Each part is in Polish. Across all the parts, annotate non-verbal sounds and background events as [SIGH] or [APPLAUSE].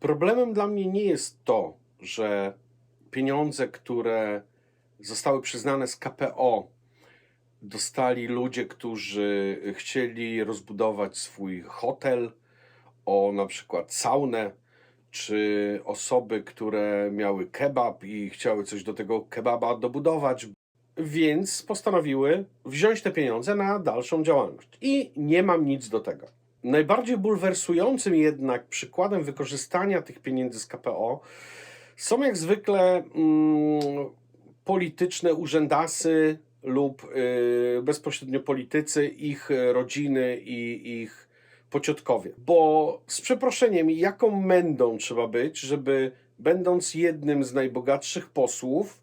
Problemem dla mnie nie jest to, że pieniądze, które zostały przyznane z KPO, dostali ludzie, którzy chcieli rozbudować swój hotel o na przykład saunę, czy osoby, które miały kebab i chciały coś do tego kebaba dobudować, więc postanowiły wziąć te pieniądze na dalszą działalność. I nie mam nic do tego. Najbardziej bulwersującym jednak przykładem wykorzystania tych pieniędzy z KPO są jak zwykle mm, polityczne urzędasy lub y, bezpośrednio politycy, ich rodziny i ich pociotkowie. Bo z przeproszeniem, jaką mędą trzeba być, żeby będąc jednym z najbogatszych posłów,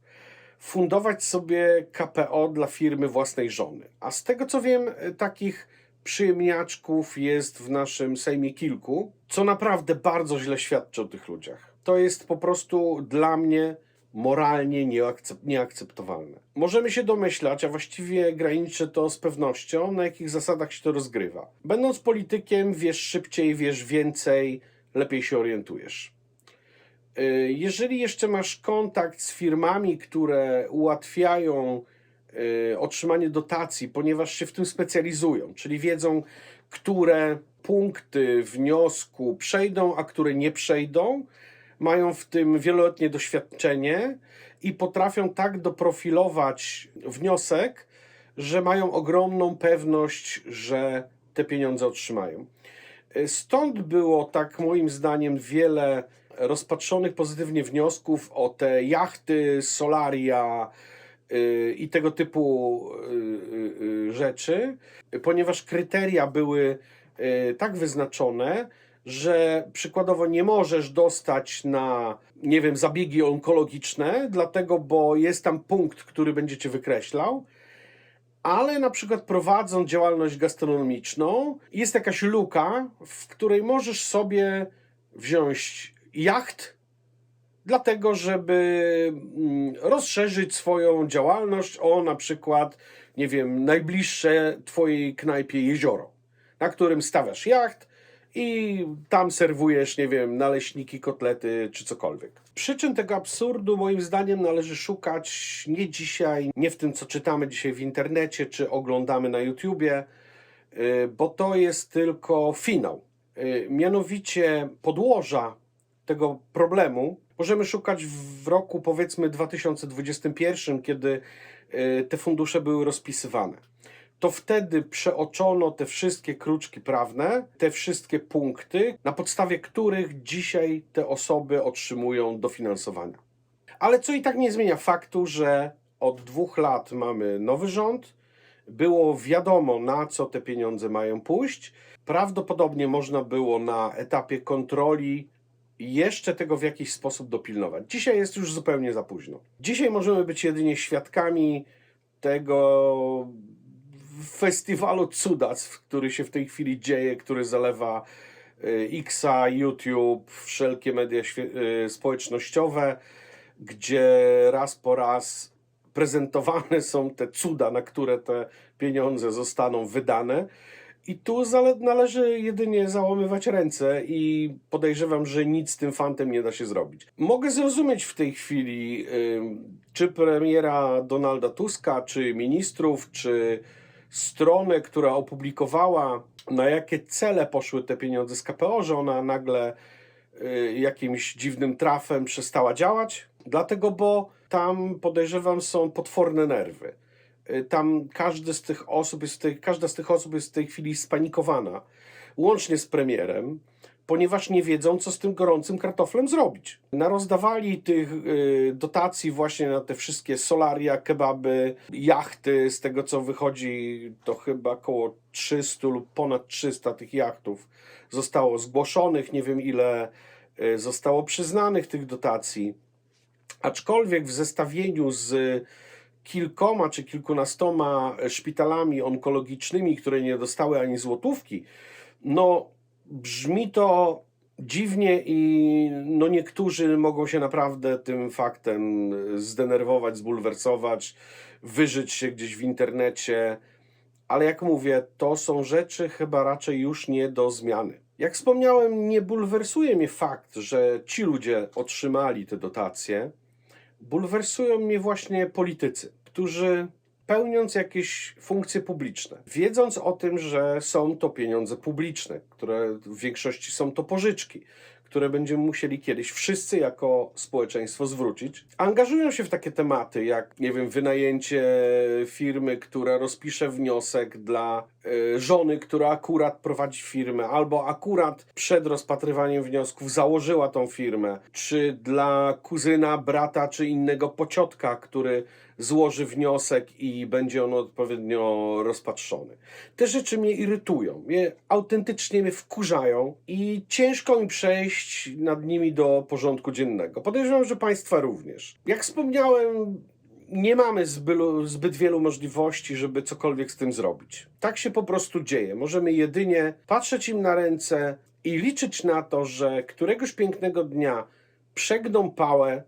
fundować sobie KPO dla firmy własnej żony. A z tego co wiem, y, takich przyjemniaczków jest w naszym Sejmie kilku, co naprawdę bardzo źle świadczy o tych ludziach. To jest po prostu dla mnie moralnie nieakcep- nieakceptowalne. Możemy się domyślać, a właściwie graniczy to z pewnością, na jakich zasadach się to rozgrywa. Będąc politykiem, wiesz szybciej, wiesz więcej, lepiej się orientujesz. Y, Jeżeli jeszcze masz kontakt z firmami, które ułatwiają otrzymanie dotacji, ponieważ się w tym specjalizują, czyli wiedzą, które punkty wniosku przejdą, a które nie przejdą, mają w tym wieloletnie doświadczenie i potrafią tak doprofilować wniosek, że mają ogromną pewność, że te pieniądze otrzymają. Stąd było tak moim zdaniem wiele rozpatrzonych pozytywnie wniosków o te jachty, solaria i tego typu yy, yy, rzeczy, ponieważ kryteria były tak wyznaczone, że przykładowo nie możesz dostać na, nie wiem, zabiegi onkologiczne, dlatego, bo jest tam punkt, który będzie cię wykreślał, ale na przykład prowadząc działalność gastronomiczną, jest jakaś luka, w której możesz sobie wziąć jacht, dlatego żeby mm, rozszerzyć swoją działalność o na przykład, nie wiem, najbliższe twojej knajpie jezioro, na którym stawiasz jacht i tam serwujesz, nie wiem, naleśniki, kotlety czy cokolwiek. Przyczyn tego absurdu moim zdaniem należy szukać nie dzisiaj, nie w tym co czytamy dzisiaj w internecie czy oglądamy na YouTubie, y, bo to jest tylko finał. Y, Mianowicie podłoża tego problemu możemy szukać w roku powiedzmy 2021, kiedy y, te fundusze były rozpisywane. To wtedy przeoczono te wszystkie kruczki prawne, te wszystkie punkty, na podstawie których dzisiaj te osoby otrzymują dofinansowania. Ale co i tak nie zmienia faktu, że od dwóch lat mamy nowy rząd, było wiadomo na co te pieniądze mają pójść. Prawdopodobnie można było na etapie kontroli jeszcze tego w jakiś sposób dopilnować. Dzisiaj jest już zupełnie za późno. Dzisiaj możemy być jedynie świadkami tego festiwalu cudactw, który się w tej chwili dzieje, który zalewa y, Xa, YouTube, wszelkie media y, społecznościowe, gdzie raz po raz prezentowane są te cuda, na które te pieniądze zostaną wydane. I tu należy jedynie załamywać ręce i podejrzewam, że nic z tym fantem nie da się zrobić. Mogę zrozumieć w tej chwili, czy premiera Donalda Tuska, czy ministrów, czy stronę, która opublikowała, na jakie cele poszły te pieniądze z KPO, że ona nagle y, jakimś dziwnym trafem przestała działać. Dlatego, bo tam podejrzewam są potworne nerwy. Y, Tam każdy z tych osób jest tej, każda z tych osób jest w tej chwili spanikowana, łącznie z premierem, ponieważ nie wiedzą, co z tym gorącym kartoflem zrobić. Narozdawali tych y, dotacji właśnie na te wszystkie solaria, kebaby, jachty. Z tego co wychodzi, to chyba około 300 lub ponad 300 tych jachtów zostało zgłoszonych. Nie wiem, ile y, zostało przyznanych tych dotacji. Aczkolwiek w zestawieniu z kilkoma czy kilkunastoma szpitalami onkologicznymi, które nie dostały ani złotówki, no brzmi to dziwnie i no niektórzy mogą się naprawdę tym faktem zdenerwować, zbulwersować, wyżyć się gdzieś w internecie, ale jak mówię, to są rzeczy chyba raczej już nie do zmiany. Jak wspomniałem, nie bulwersuje mnie fakt, że ci ludzie otrzymali te dotacje. Bulwersują mnie właśnie politycy, którzy pełniąc jakieś funkcje publiczne, wiedząc o tym, że są to pieniądze publiczne, które w większości są to pożyczki, które będziemy musieli kiedyś wszyscy jako społeczeństwo zwrócić, angażują się w takie tematy jak, nie wiem, wynajęcie firmy, która rozpisze wniosek dla żony, która akurat prowadzi firmę, albo akurat przed rozpatrywaniem wniosków założyła tą firmę, czy dla kuzyna, brata, czy innego pociotka, który złoży wniosek i będzie on odpowiednio rozpatrzony. Te rzeczy mnie irytują, mnie autentycznie mnie wkurzają i ciężko mi przejść nad nimi do porządku dziennego. Podejrzewam, że Państwa również. Jak wspomniałem, nie mamy zbyt wielu możliwości, żeby cokolwiek z tym zrobić. Tak się po prostu dzieje. Możemy jedynie patrzeć im na ręce i liczyć na to, że któregoś pięknego dnia przegną pałę,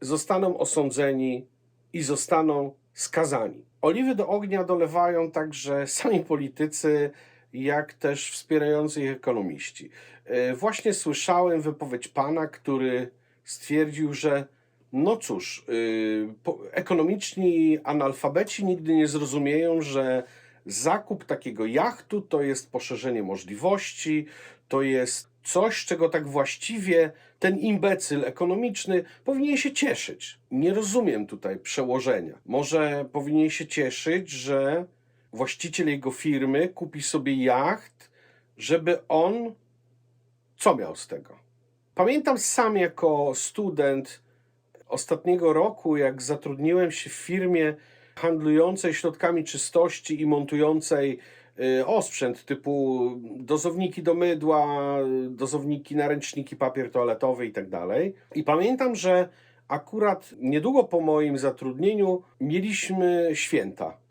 zostaną osądzeni i zostaną skazani. Oliwy do ognia dolewają także sami politycy, jak też wspierający ich ekonomiści. E, Właśnie słyszałem wypowiedź pana, który stwierdził, że no cóż, y, ekonomiczni analfabeci nigdy nie zrozumieją, że zakup takiego jachtu to jest poszerzenie możliwości, to jest coś, czego tak właściwie ten imbecyl ekonomiczny powinien się cieszyć. Nie rozumiem tutaj przełożenia. Może powinien się cieszyć, że właściciel jego firmy kupi sobie jacht, żeby on co miał z tego? Pamiętam sam jako student ostatniego roku, jak zatrudniłem się w firmie handlującej środkami czystości i montującej y, osprzęt typu dozowniki do mydła, dozowniki na ręczniki, papier toaletowy i tak. I pamiętam, że akurat niedługo po moim zatrudnieniu mieliśmy święta.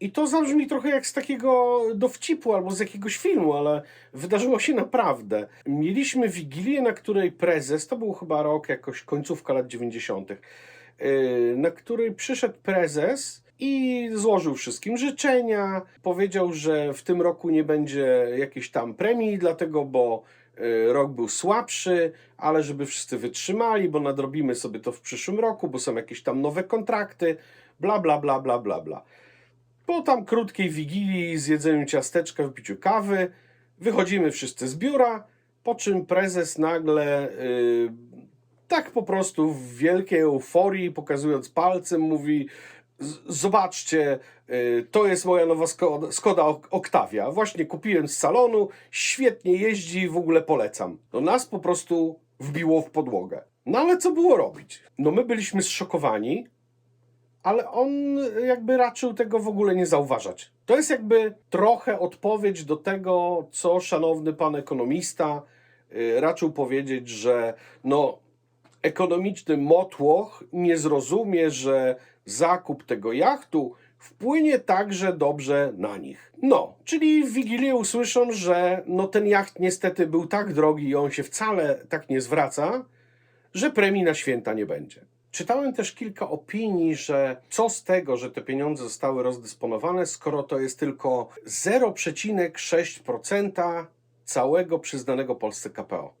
I to zabrzmi trochę jak z takiego dowcipu albo z jakiegoś filmu, ale wydarzyło się naprawdę. Mieliśmy wigilię, na której prezes, to był chyba rok, jakoś końcówka lat 90., yy, na której przyszedł prezes i złożył wszystkim życzenia. Powiedział, że w tym roku nie będzie jakiejś tam premii, dlatego, bo yy, rok był słabszy, ale żeby wszyscy wytrzymali, bo nadrobimy sobie to w przyszłym roku, bo są jakieś tam nowe kontrakty, bla, bla, bla, bla, bla, bla. Po tam krótkiej wigilii, zjedzeniu ciasteczka, wypiciu kawy, wychodzimy wszyscy z biura, po czym prezes nagle yy, tak po prostu w wielkiej euforii, pokazując palcem, mówi "Z- zobaczcie, yy, to jest moja nowa Skoda, Skoda Octavia. Właśnie kupiłem z salonu, świetnie jeździ, w ogóle polecam. No nas po prostu wbiło w podłogę. No ale co było robić? No my byliśmy zszokowani, ale on jakby raczył tego w ogóle nie zauważać. To jest jakby trochę odpowiedź do tego, co szanowny pan ekonomista y, raczył powiedzieć, że no, ekonomiczny motłoch nie zrozumie, że zakup tego jachtu wpłynie także dobrze na nich. No, czyli w Wigilię usłyszą, że no ten jacht niestety był tak drogi i on się wcale tak nie zwraca, że premii na święta nie będzie. Czytałem też kilka opinii, że co z tego, że te pieniądze zostały rozdysponowane, skoro to jest tylko 0,6% całego przyznanego Polsce KPO.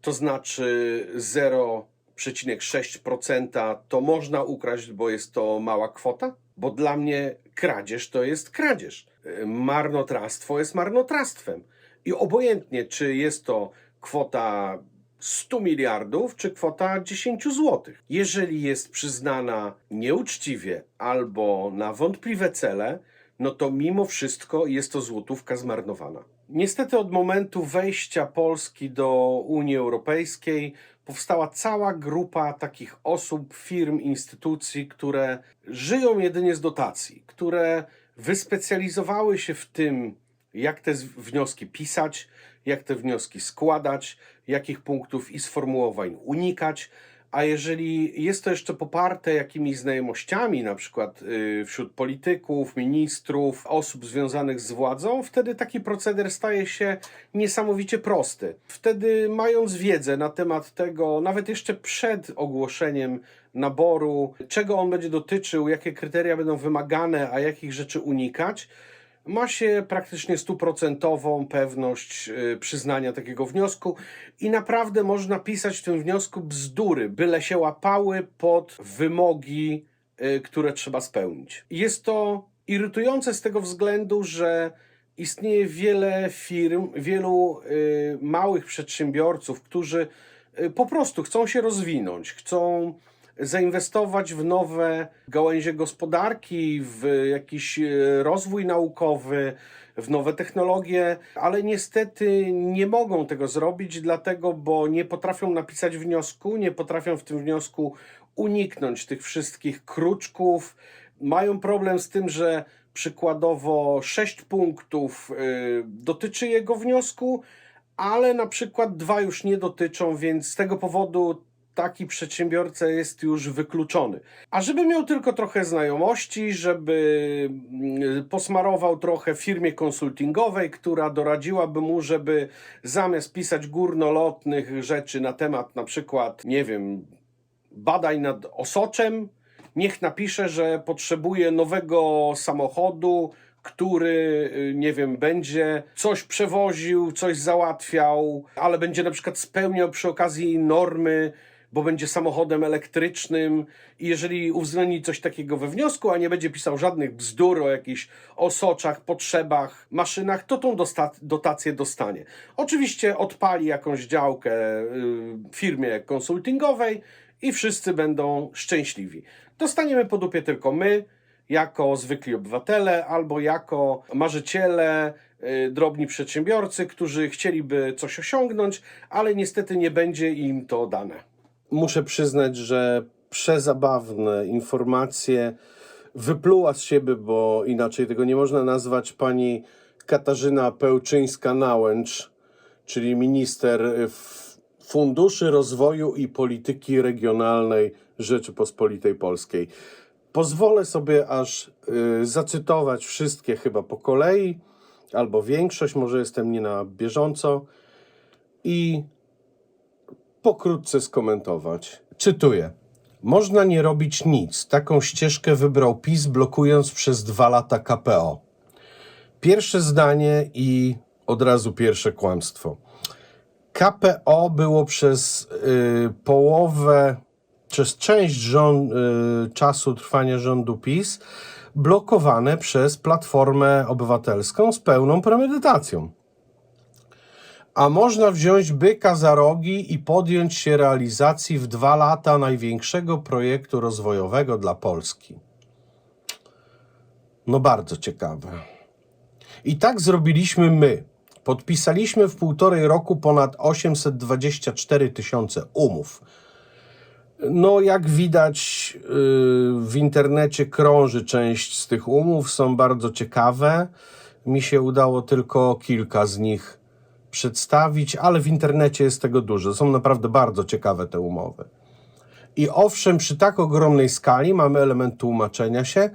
To znaczy 0,6% to można ukraść, bo jest to mała kwota? Bo dla mnie kradzież to jest kradzież. Marnotrawstwo jest marnotrawstwem. I obojętnie, czy jest to kwota 100 miliardów, czy kwota 10 zł. Jeżeli jest przyznana nieuczciwie albo na wątpliwe cele, no to mimo wszystko jest to złotówka zmarnowana. Niestety od momentu wejścia Polski do Unii Europejskiej powstała cała grupa takich osób, firm, instytucji, które żyją jedynie z dotacji, które wyspecjalizowały się w tym, jak te wnioski pisać, jak te wnioski składać, jakich punktów i sformułowań unikać. A jeżeli jest to jeszcze poparte jakimiś znajomościami, na przykład y, wśród polityków, ministrów, osób związanych z władzą, wtedy taki proceder staje się niesamowicie prosty. Wtedy, mając wiedzę na temat tego, nawet jeszcze przed ogłoszeniem naboru, czego on będzie dotyczył, jakie kryteria będą wymagane, a jakich rzeczy unikać, ma się praktycznie stuprocentową pewność y, przyznania takiego wniosku i naprawdę można pisać w tym wniosku bzdury, byle się łapały pod wymogi, y, które trzeba spełnić. Jest to irytujące z tego względu, że istnieje wiele firm, wielu y, małych przedsiębiorców, którzy po prostu chcą się rozwinąć, chcą zainwestować w nowe gałęzie gospodarki, w jakiś e, rozwój naukowy, w nowe technologie, ale niestety nie mogą tego zrobić, dlatego, bo nie potrafią napisać wniosku, nie potrafią w tym wniosku uniknąć tych wszystkich kruczków. Mają problem z tym, że przykładowo 6 punktów y, dotyczy jego wniosku, ale na przykład dwa już nie dotyczą, więc z tego powodu taki przedsiębiorca jest już wykluczony. A żeby miał tylko trochę znajomości, żeby mm, posmarował trochę firmie konsultingowej, która doradziłaby mu, żeby zamiast pisać górnolotnych rzeczy na temat na przykład, nie wiem, badań nad osoczem, niech napisze, że potrzebuje nowego samochodu, który, y, nie wiem, będzie coś przewoził, coś załatwiał, ale będzie na przykład spełniał przy okazji normy, bo będzie samochodem elektrycznym i jeżeli uwzględni coś takiego we wniosku, a nie będzie pisał żadnych bzdur o jakichś osoczach, potrzebach, maszynach, to tą dotację dostanie. Oczywiście odpali jakąś działkę y, firmie konsultingowej i wszyscy będą szczęśliwi. Dostaniemy po dupie tylko my, jako zwykli obywatele, albo jako marzyciele, y, drobni przedsiębiorcy, którzy chcieliby coś osiągnąć, ale niestety nie będzie im to dane. Muszę przyznać, że przezabawne informacje wypluła z siebie, bo inaczej tego nie można nazwać, pani Katarzyna Pełczyńska-Nałęcz, czyli minister f- Funduszy Rozwoju i Polityki Regionalnej Rzeczypospolitej Polskiej. Pozwolę sobie aż y, zacytować wszystkie chyba po kolei, albo większość, może jestem nie na bieżąco, i pokrótce skomentować. Czytuję. Można nie robić nic. Taką ścieżkę wybrał PiS, blokując przez dwa lata KPO. Pierwsze zdanie i od razu pierwsze kłamstwo. KPO było przez y, połowę, przez część rząd, y, czasu trwania rządu PiS blokowane przez Platformę Obywatelską z pełną premedytacją. A można wziąć byka za rogi i podjąć się realizacji w dwa lata największego projektu rozwojowego dla Polski. No bardzo ciekawe. I tak zrobiliśmy my. Podpisaliśmy w półtorej roku ponad 824 tysiące umów. No, jak widać, yy, w internecie krąży część z tych umów, są bardzo ciekawe. Mi się udało tylko kilka z nich przedstawić, ale w internecie jest tego dużo. Są naprawdę bardzo ciekawe te umowy. I owszem, przy tak ogromnej skali mamy element tłumaczenia się.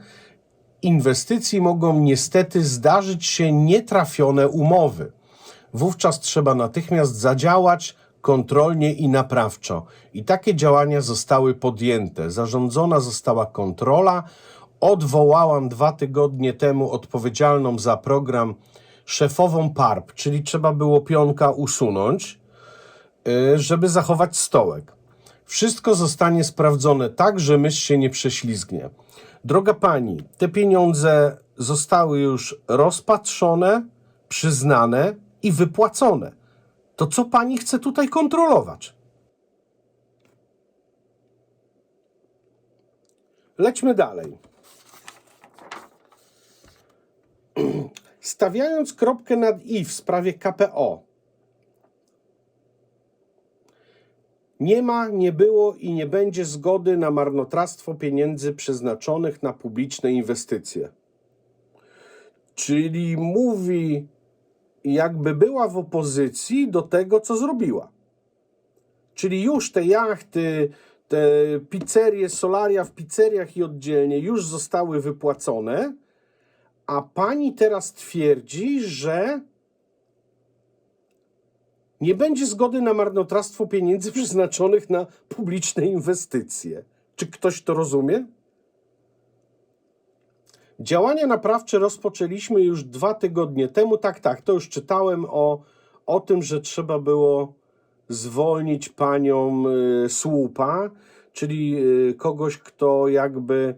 Inwestycji mogą niestety zdarzyć się nietrafione umowy. Wówczas trzeba natychmiast zadziałać kontrolnie i naprawczo. I takie działania zostały podjęte. Zarządzona została kontrola. Odwołałam dwa tygodnie temu odpowiedzialną za program szefową PARP, czyli trzeba było pionka usunąć, y, żeby zachować stołek. Wszystko zostanie sprawdzone tak, że mysz się nie prześlizgnie. Droga pani, te pieniądze zostały już rozpatrzone, przyznane i wypłacone. To co pani chce tutaj kontrolować? Lećmy dalej. [CLEARS THROAT] Stawiając kropkę nad i w sprawie KPO, nie ma, nie było i nie będzie zgody na marnotrawstwo pieniędzy przeznaczonych na publiczne inwestycje. Czyli mówi, jakby była w opozycji do tego, co zrobiła. Czyli już te jachty, te pizzerie, solaria w pizzeriach i oddzielnie już zostały wypłacone, a pani teraz twierdzi, że nie będzie zgody na marnotrawstwo pieniędzy [LAUGHS] przeznaczonych na publiczne inwestycje. Czy ktoś to rozumie? Działania naprawcze rozpoczęliśmy już dwa tygodnie temu. Tak, tak, to już czytałem o, o tym, że trzeba było zwolnić panią y, słupa, czyli y, kogoś, kto jakby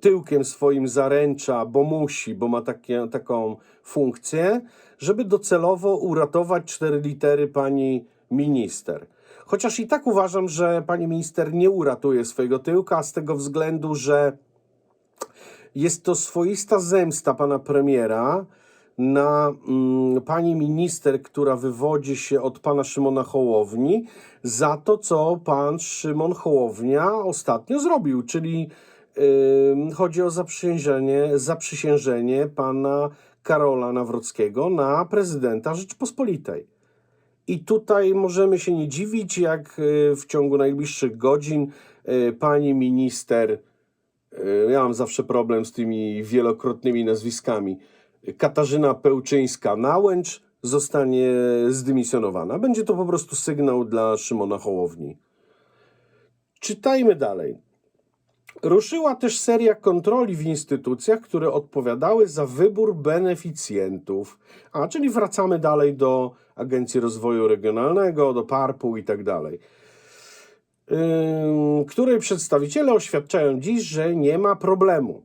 tyłkiem swoim zaręcza, bo musi, bo ma takie, taką funkcję, żeby docelowo uratować cztery litery pani minister. Chociaż i tak uważam, że pani minister nie uratuje swojego tyłka, z tego względu, że jest to swoista zemsta pana premiera na mm, pani minister, która wywodzi się od pana Szymona Hołowni, za to, co pan Szymon Hołownia ostatnio zrobił, czyli chodzi o zaprzysiężenie, zaprzysiężenie pana Karola Nawrockiego na prezydenta Rzeczpospolitej. I tutaj możemy się nie dziwić, jak y, w ciągu najbliższych godzin y, pani minister, y, ja mam zawsze problem z tymi wielokrotnymi nazwiskami, Katarzyna Pełczyńska-Nałęcz zostanie zdymisjonowana. Będzie to po prostu sygnał dla Szymona Hołowni. Czytajmy dalej. Ruszyła też seria kontroli w instytucjach, które odpowiadały za wybór beneficjentów. A czyli wracamy dalej do Agencji Rozwoju Regionalnego, do PARP-u i tak dalej. Której przedstawiciele oświadczają dziś, że nie ma problemu.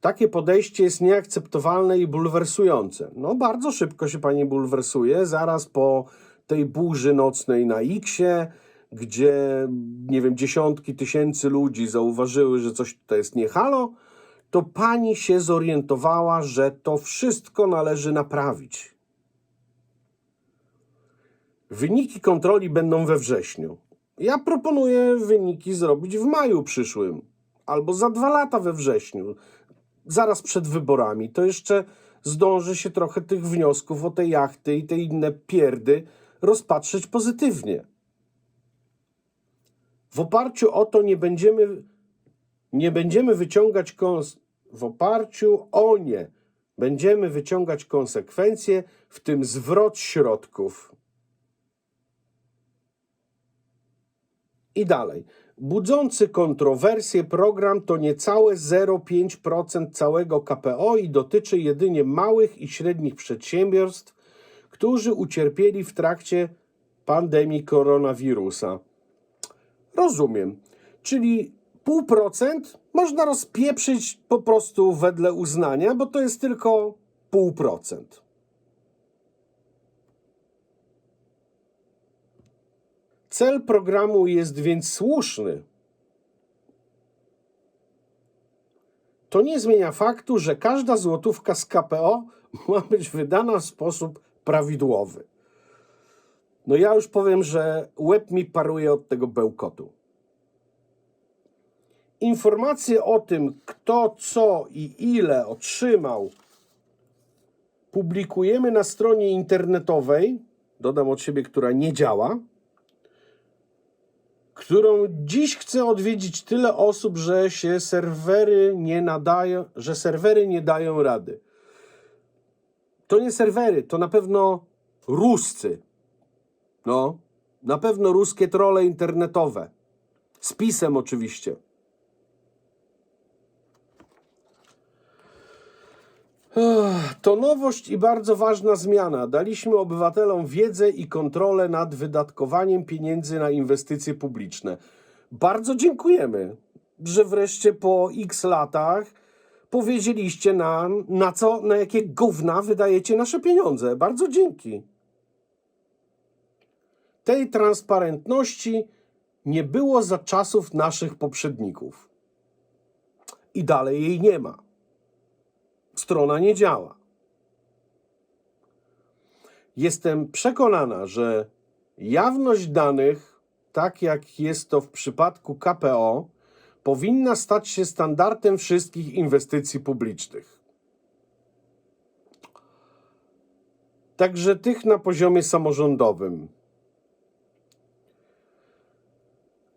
Takie podejście jest nieakceptowalne i bulwersujące. No, bardzo szybko się pani bulwersuje, zaraz po tej burzy nocnej na X-ie, gdzie, nie wiem, dziesiątki tysięcy ludzi zauważyły, że coś tutaj jest nie halo, to pani się zorientowała, że to wszystko należy naprawić. Wyniki kontroli będą we wrześniu. Ja proponuję wyniki zrobić w maju przyszłym, albo za dwa lata we wrześniu, zaraz przed wyborami. To jeszcze zdąży się trochę tych wniosków o te jachty i te inne pierdy rozpatrzeć pozytywnie. W oparciu o to nie będziemy, nie będziemy wyciągać kons- w oparciu o nie będziemy wyciągać konsekwencje, w tym zwrot środków. I dalej. Budzący kontrowersje program to niecałe 0,5% całego KPO i dotyczy jedynie małych i średnich przedsiębiorstw, którzy ucierpieli w trakcie pandemii koronawirusa. Rozumiem. Czyli pół procent można rozpieprzyć po prostu wedle uznania, bo to jest tylko pół procent. Cel programu jest więc słuszny. To nie zmienia faktu, że każda złotówka z KPO ma być wydana w sposób prawidłowy. No ja już powiem, że łeb mi paruje od tego bełkotu. Informacje o tym, kto co i ile otrzymał, publikujemy na stronie internetowej, dodam od siebie, która nie działa, którą dziś chce odwiedzić tyle osób, że się serwery nie nadają, że serwery nie dają rady. To nie serwery, to na pewno Ruscy. No, na pewno ruskie trole internetowe. Z pisem oczywiście. To nowość i bardzo ważna zmiana. Daliśmy obywatelom wiedzę i kontrolę nad wydatkowaniem pieniędzy na inwestycje publiczne. Bardzo dziękujemy, że wreszcie po x latach powiedzieliście nam, na co, na jakie gówna wydajecie nasze pieniądze. Bardzo dzięki. Tej transparentności nie było za czasów naszych poprzedników. I dalej jej nie ma. Strona nie działa. Jestem przekonana, że jawność danych, tak jak jest to w przypadku KPO, powinna stać się standardem wszystkich inwestycji publicznych. Także tych na poziomie samorządowym.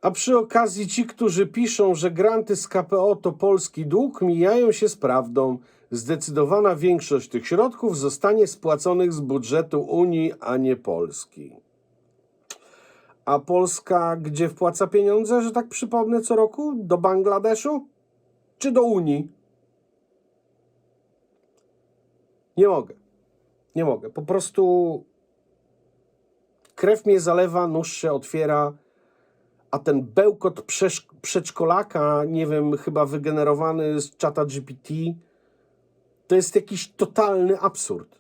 A przy okazji ci, którzy piszą, że granty z KPO to polski dług, mijają się z prawdą. Zdecydowana większość tych środków zostanie spłaconych z budżetu Unii, a nie Polski. A Polska gdzie wpłaca pieniądze, że tak przypomnę co roku? Do Bangladeszu? czy do Unii. Nie mogę. Nie mogę. Po prostu krew mnie zalewa, nóż się otwiera, a ten bełkot przedszkolaka, nie wiem, chyba wygenerowany z czata GPT, to jest jakiś totalny absurd.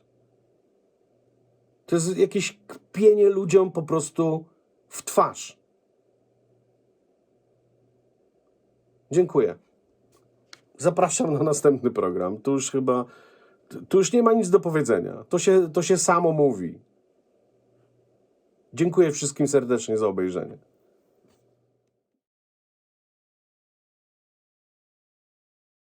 To jest jakieś kpienie ludziom po prostu w twarz. Dziękuję. Zapraszam na następny program. Tu już chyba. Tu już nie ma nic do powiedzenia. To się, to się samo mówi. Dziękuję wszystkim serdecznie za obejrzenie.